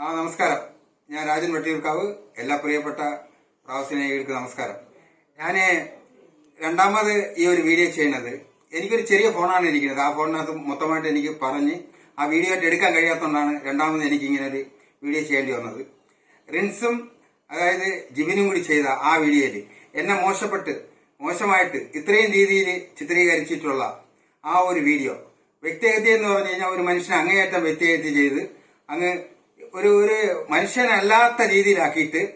ആ നമസ്കാരം. ഞാൻ രാജൻ വട്ടിയൂർക്കാവ്. എല്ലാ പ്രിയപ്പെട്ട പ്രവാസിനേകൾക്ക് നമസ്കാരം. ഞാൻ രണ്ടാമത് ഈ ഒരു വീഡിയോ ചെയ്യുന്നത് എനിക്കൊരു ചെറിയ ഫോണാണ് ഇരിക്കുന്നത്. ആ ഫോണിനകത്ത് മൊത്തമായിട്ട് എനിക്ക് പറഞ്ഞ് ആ വീഡിയോ ആയിട്ട് എടുക്കാൻ കഴിയാത്തതുകൊണ്ടാണ് രണ്ടാമത് എനിക്ക് ഇങ്ങനെ ഒരു വീഡിയോ ചെയ്യേണ്ടി വന്നത്. റിൻസും അതായത് ജിബിനും കൂടി ചെയ്ത ആ വീഡിയോയിൽ എന്നെ മോശപ്പെട്ട് മോശമായിട്ട് ഇത്രയും രീതിയിൽ ചിത്രീകരിച്ചിട്ടുള്ള ആ ഒരു വീഡിയോ വ്യക്തിഹത്യ എന്ന് പറഞ്ഞു കഴിഞ്ഞാൽ ഒരു മനുഷ്യനെ അങ്ങേയറ്റം വ്യക്തിഹത്യ ചെയ്ത് അങ്ങ് ഒരു ഒരു മനുഷ്യനല്ലാത്ത രീതിയിലാക്കിയിട്ട്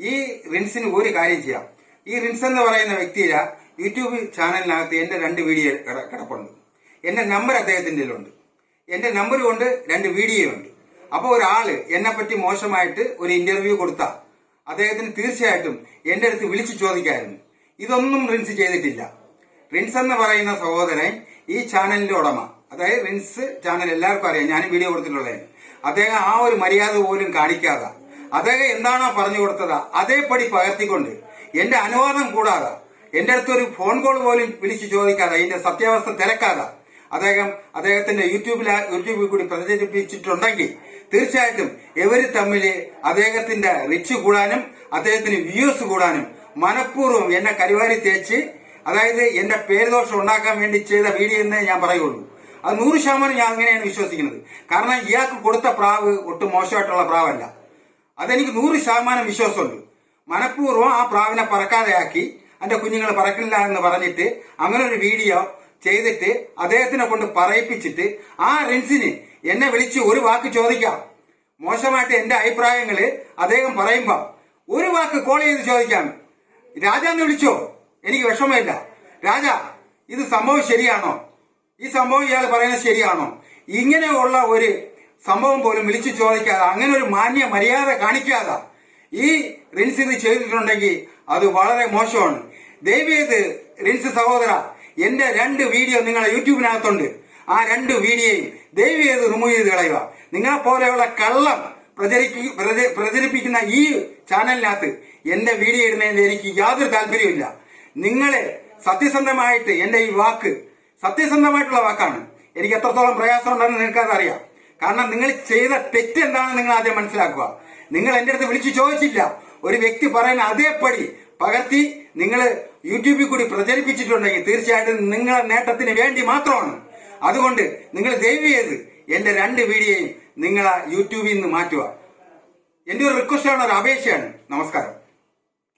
ഈ റിൻസിന് ഒരു കാര്യം ചെയ്യാം. ഈ റിൻസ് എന്ന് പറയുന്ന വ്യക്തിയില യൂട്യൂബ് ചാനലിനകത്ത് എന്റെ രണ്ട് വീഡിയോ കിട- കിടപ്പുണ്ട്. എന്റെ നമ്പർ അദ്ദേഹത്തിന്റെ ഉണ്ട് എന്റെ നമ്പർ കൊണ്ട് രണ്ട് വീഡിയോ ഉണ്ട്. അപ്പോൾ ഒരാൾ എന്നെ പറ്റി മോശമായിട്ട് ഒരു ഇന്റർവ്യൂ കൊടുത്ത. അദ്ദേഹത്തിന് തീർച്ചയായിട്ടും എന്റെ അടുത്ത് വിളിച്ചു ചോദിക്കായിരുന്നു. ഇതൊന്നും റിൻസ് ചെയ്തിട്ടില്ല. റിൻസ് എന്ന് പറയുന്ന സഹോദരൻ ഈ ചാനലിന്റെ ഉടമ. അതായത് റിൻസ് ചാനൽ എല്ലാവർക്കും അറിയാം. ഞാനും വീഡിയോ കൊടുത്തിട്ടുള്ളതാണ് അദ്ദേഹം ആ ഒരു മര്യാദ പോലും കാണിക്കാതെ. അദ്ദേഹം എന്താണോ പറഞ്ഞു കൊടുത്തത് അതേപടി പകർത്തിക്കൊണ്ട് എന്റെ അനുവാദം കൂടാതെ എന്റെ അടുത്ത് ഒരു ഫോൺ കോൾ പോലും വിളിച്ചു ചോദിക്കാതെ എന്റെ സത്യാവസ്ഥ തിരക്കാതെ അദ്ദേഹം അദ്ദേഹത്തിന്റെ യൂട്യൂബിൽ യൂട്യൂബിൽ കൂടി പ്രചരിപ്പിച്ചിട്ടുണ്ടെങ്കിൽ തീർച്ചയായിട്ടും എവര് തമ്മിൽ അദ്ദേഹത്തിന്റെ റിച്ച് കൂടാനും അദ്ദേഹത്തിന് വ്യൂസ് കൂടാനും മനഃപൂർവം എന്നെ കരിവാരി തേച്ച് അതായത് എന്റെ പേരുദോഷം ഉണ്ടാക്കാൻ വേണ്ടി ചെയ്ത വീഡിയോ എന്നേ ഞാൻ പറയുള്ളൂ. അത് നൂറ് ശതമാനം ഞാൻ അങ്ങനെയാണ് വിശ്വസിക്കുന്നത്. കാരണം ഇയാൾക്ക് കൊടുത്ത പ്രാവ് ഒട്ടും മോശമായിട്ടുള്ള പ്രാവല്ല. അതെനിക്ക് നൂറ് ശതമാനം വിശ്വാസമുണ്ട്. മനഃപൂർവം ആ പ്രാവിനെ പറക്കാതെയാക്കി എന്റെ കുഞ്ഞുങ്ങൾ പറക്കില്ല എന്ന് പറഞ്ഞിട്ട് അങ്ങനെ ഒരു വീഡിയോ ചെയ്തിട്ട് അദ്ദേഹത്തിനെ കൊണ്ട് പറയിപ്പിച്ചിട്ട് ആ റിൻസിന് എന്നെ വിളിച്ച് ഒരു വാക്ക് ചോദിക്കാം. മോശമായിട്ട് എന്റെ അഭിപ്രായങ്ങൾ അദ്ദേഹം പറയുമ്പോ ഒരു വാക്ക് കോൾ ചെയ്ത് ചോദിക്കാം. രാജാന്ന് വിളിച്ചോ? എനിക്ക് വിഷമമില്ല. രാജാ ഇത് സംഭവം ശരിയാണോ? ഈ സംഭവം ഇയാൾ പറയുന്നത് ശരിയാണോ? ഇങ്ങനെയുള്ള ഒരു സംഭവം പോലും വിളിച്ചു ചോദിക്കാതെ അങ്ങനെ ഒരു മാന്യ മര്യാദ കാണിക്കാതെ ഈ റിൻസ് ഇത് ചെയ്തിട്ടുണ്ടെങ്കിൽ അത് വളരെ മോശമാണ്. ദയവേത് റിൻസ് സഹോദര എന്റെ രണ്ട് വീഡിയോ നിങ്ങളെ യൂട്യൂബിനകത്തുണ്ട്. ആ രണ്ട് വീഡിയോയും ദയവേത് റിമൂവ് ചെയ്ത് കളയുക. നിങ്ങളെ പോലെയുള്ള കള്ളം പ്രചരിപ്പി പ്രച- പ്രചരിപ്പിക്കുന്ന ഈ ചാനലിനകത്ത് എന്റെ വീഡിയോ ഇടുന്നതിന് എനിക്ക് യാതൊരു താല്പര്യമില്ല നിങ്ങളെ സത്യസന്ധമായിട്ട് എന്റെ ഈ വാക്ക് സത്യസന്ധമായിട്ടുള്ള വാക്കാണ്. എനിക്ക് എത്രത്തോളം പ്രയാസം ഉണ്ടെന്ന് നിങ്ങൾക്കത് അറിയാം. കാരണം നിങ്ങൾ ചെയ്ത തെറ്റ് എന്താണെന്ന് നിങ്ങൾ ആദ്യം മനസ്സിലാക്കുക. നിങ്ങൾ എന്റെ അടുത്ത് വിളിച്ചു ചോദിച്ചില്ല. ഒരു വ്യക്തി പറയുന്ന അതേപടി പകർത്തി നിങ്ങൾ യൂട്യൂബിൽ കൂടി പ്രചരിപ്പിച്ചിട്ടുണ്ടെങ്കിൽ തീർച്ചയായിട്ടും നിങ്ങളുടെ നേട്ടത്തിന് വേണ്ടി മാത്രമാണ്. അതുകൊണ്ട് നിങ്ങൾ ദയവ് ചെയ്ത് എന്റെ രണ്ട് വീഡിയോയും നിങ്ങൾ യൂട്യൂബിൽ നിന്ന് മാറ്റുക. എന്റെ ഒരു റിക്വസ്റ്റാണ് ഒരു അപേക്ഷയാണ്. നമസ്കാരം.